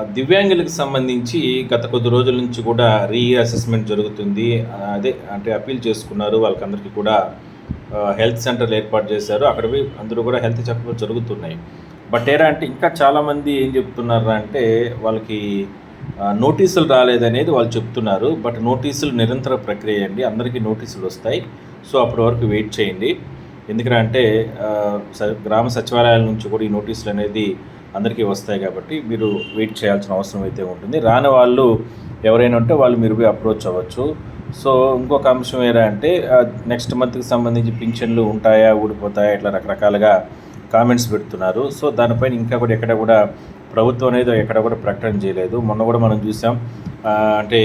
దివ్యాంగులకు సంబంధించి గత కొద్ది రోజుల నుంచి కూడా రీ అసెస్మెంట్ జరుగుతుంది అదే అంటే అప్పీల్ చేసుకున్నారు. వాళ్ళకందరికీ కూడా హెల్త్ సెంటర్లు ఏర్పాటు చేశారు. అక్కడ అందరూ కూడా హెల్త్ చెకప్లు జరుగుతున్నాయి. బట్ ఏరా అంటే ఇంకా చాలామంది ఏం చెప్తున్నారు అంటే వాళ్ళకి నోటీసులు రాలేదనేది వాళ్ళు చెప్తున్నారు. బట్ నోటీసులు నిరంతర ప్రక్రియ అండి. అందరికీ నోటీసులు వస్తాయి. సో అప్పటి వరకు వెయిట్ చేయండి. ఎందుకంటే అంటే స- గ్రామ సచివాలయాల నుంచి కూడా ఈ నోటీసులు అనేది అందరికీ వస్తాయి కాబట్టి మీరు వెయిట్ చేయాల్సిన అవసరం అయితే ఉంటుంది. రాని వాళ్ళు ఎవరైనా ఉంటే వాళ్ళు మీరు పోయి అప్రోచ్ అవ్వచ్చు. సో ఇంకొక అంశం ఏరా అంటే నెక్స్ట్ మంత్కి సంబంధించి పింఛన్లు ఉంటాయా ఊడిపోతాయా ఇట్లా రకరకాలుగా కామెంట్స్ పెడుతున్నారు. సో దానిపైన ఇంకా కూడా ఎక్కడ కూడా ప్రభుత్వం అనేది ఎక్కడ కూడా ప్రకటన చేయలేదు. మొన్న కూడా మనం చూసాం అంటే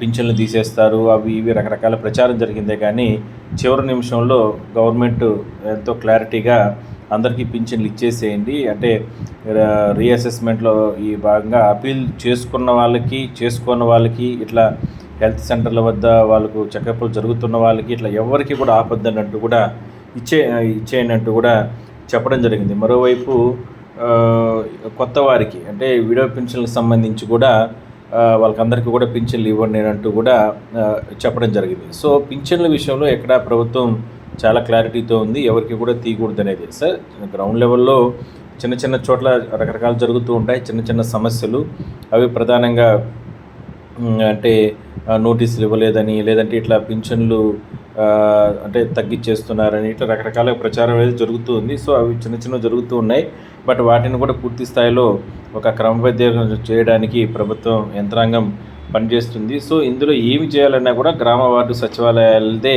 పింఛన్లు తీసేస్తారు అవి ఇవి రకరకాల ప్రచారం జరిగిందే కానీ చివరి నిమిషంలో గవర్నమెంట్ ఎంతో క్లారిటీగా అందరికీ పింఛన్లు ఇచ్చేసేయండి. అంటే రీఅసెస్మెంట్లో ఈ భాగంగా అపీల్ చేసుకున్న వాళ్ళకి చేసుకున్న వాళ్ళకి ఇట్లా హెల్త్ సెంటర్ల వద్ద వాళ్ళకు చెకప్లు జరుగుతున్న వాళ్ళకి ఇట్లా ఎవరికి కూడా ఆపద్దన్నట్టు కూడా ఇచ్చే ఇచ్చేయనట్టు కూడా చెప్పడం జరిగింది. మరోవైపు కొత్త వారికి అంటే విడో పెన్షన్లకు సంబంధించి కూడా వాళ్ళకందరికీ కూడా పింఛన్లు ఇవ్వండి అంటూ కూడా చెప్పడం జరిగింది. సో పింఛన్ల విషయంలో ఎక్కడ ప్రభుత్వం చాలా క్లారిటీతో ఉంది. ఎవరికి కూడా తీయకూడదు అనేది. సార్ గ్రౌండ్ లెవెల్లో చిన్న చిన్న చోట్ల రకరకాలు జరుగుతూ ఉంటాయి. చిన్న చిన్న సమస్యలు. అవి ప్రధానంగా అంటే నోటీసులు ఇవ్వలేదని లేదంటే ఇట్లా పింఛన్లు అంటే తగ్గించేస్తున్నారని ఇట్లా రకరకాల ప్రచారం అనేది జరుగుతూ ఉంది. సో అవి చిన్న చిన్న జరుగుతూ ఉన్నాయి. బట్ వాటిని కూడా పూర్తి స్థాయిలో ఒక క్రమబద్ధీకరణ చేయడానికి ప్రభుత్వం యంత్రాంగం పనిచేస్తుంది. సో ఇందులో ఏమి చేయాలన్నా కూడా గ్రామ వార్డు సచివాలయాలదే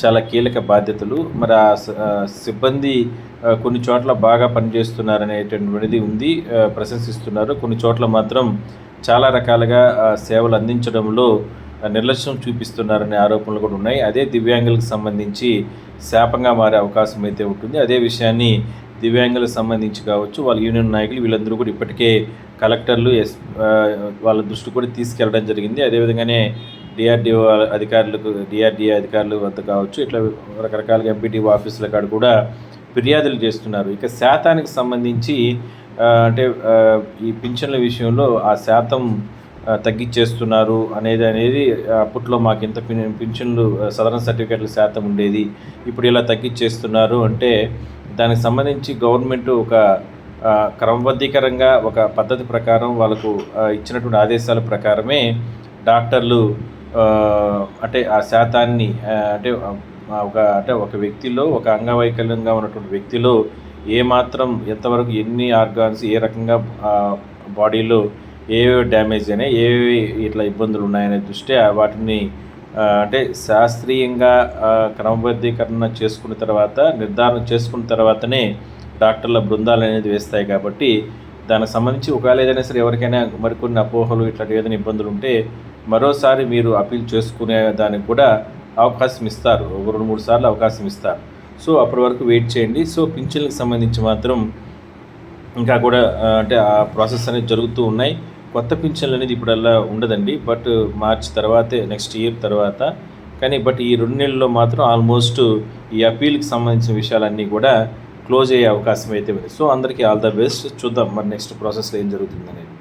చాలా కీలక బాధ్యతలు. మరి ఆ సిబ్బంది కొన్ని చోట్ల బాగా పనిచేస్తున్నారనేటువంటిది ఉంది ప్రశంసిస్తున్నారు. కొన్ని చోట్ల మాత్రం చాలా రకాలుగా సేవలు అందించడంలో నిర్లక్ష్యం చూపిస్తున్నారనే ఆరోపణలు కూడా ఉన్నాయి. అదే దివ్యాంగులకు సంబంధించి శాపంగా మారే అవకాశం అయితే ఉంటుంది. అదే విషయాన్ని దివ్యాంగులకు సంబంధించి కావచ్చు వాళ్ళ యూనియన్ నాయకులు వీళ్ళందరూ కూడా ఇప్పటికే కలెక్టర్లు ఎస్ వాళ్ళ దృష్టి కూడా తీసుకెళ్ళడం జరిగింది. అదేవిధంగానే డిఆర్డిఓ అధికారులకు డిఆర్డిఏ అధికారులు వద్ద కావచ్చు ఇట్లా రకరకాలుగా ఎంపీటీఓ ఆఫీసుల కాడ కూడా ఫిర్యాదులు చేస్తున్నారు. ఇక శాతానికి సంబంధించి అంటే ఈ పింఛన్ల విషయంలో ఆ శాతం తగ్గించేస్తున్నారు అనేది అనేది అప్పట్లో మాకు ఇంత పిన్- పింఛన్లు సదరణ సదరన్ సర్టిఫికేట్ల శాతం ఉండేది. ఇప్పుడు ఇలా తగ్గించేస్తున్నారు అంటే దానికి సంబంధించి గవర్నమెంట్ ఒక క్రమబద్ధీకరంగా ఒక పద్ధతి ప్రకారం వాళ్ళకు ఇచ్చినటువంటి ఆదేశాల ప్రకారమే డాక్టర్లు అంటే ఆ శాతాన్ని అంటే ఒక అంటే ఒక వ్యక్తిలో ఒక అంగవైకల్యంగా ఉన్నటువంటి వ్యక్తిలో ఏ మాత్రం ఎంతవరకు ఎన్ని ఆర్గాన్స్ ఏ రకంగా బాడీలో ఏవేవి డ్యామేజ్ అయినాయి ఏవేవి ఇట్లా ఇబ్బందులు ఉన్నాయనే దృష్ట్యా వాటిని అంటే శాస్త్రీయంగా క్రమబద్ధీకరణ చేసుకున్న తర్వాత నిర్ధారణ చేసుకున్న తర్వాతనే డాక్టర్ల బృందాలు అనేది వేస్తాయి కాబట్టి దానికి సంబంధించి ఒకవేళ ఏదైనా సరే ఎవరికైనా మరికొన్ని అపోహలు ఇట్లా ఏదైనా ఇబ్బందులు ఉంటే మరోసారి మీరు అపీల్ చేసుకునే దానికి కూడా అవకాశం ఇస్తారు. ఒక రెండు మూడు సార్లు అవకాశం ఇస్తారు. సో అప్పటి వరకు వెయిట్ చేయండి. సో పింఛన్లకు సంబంధించి మాత్రం ఇంకా కూడా అంటే ఆ ప్రాసెస్ అనేది జరుగుతూ ఉన్నాయి. కొత్త పింఛన్లు అనేది ఇప్పుడల్లా ఉండదండి. బట్ మార్చ్ తర్వాతే నెక్స్ట్ ఇయర్ తర్వాత. కానీ బట్ ఈ రెండు నెలల్లో మాత్రం ఆల్మోస్ట్ ఈ అపీల్కి సంబంధించిన విషయాలన్నీ కూడా క్లోజ్ అయ్యే అవకాశం అయితే ఉంది. సో అందరికీ ఆల్ ద బెస్ట్. చూద్దాం మరి నెక్స్ట్ ప్రాసెస్లో ఏం జరుగుతుందనేది.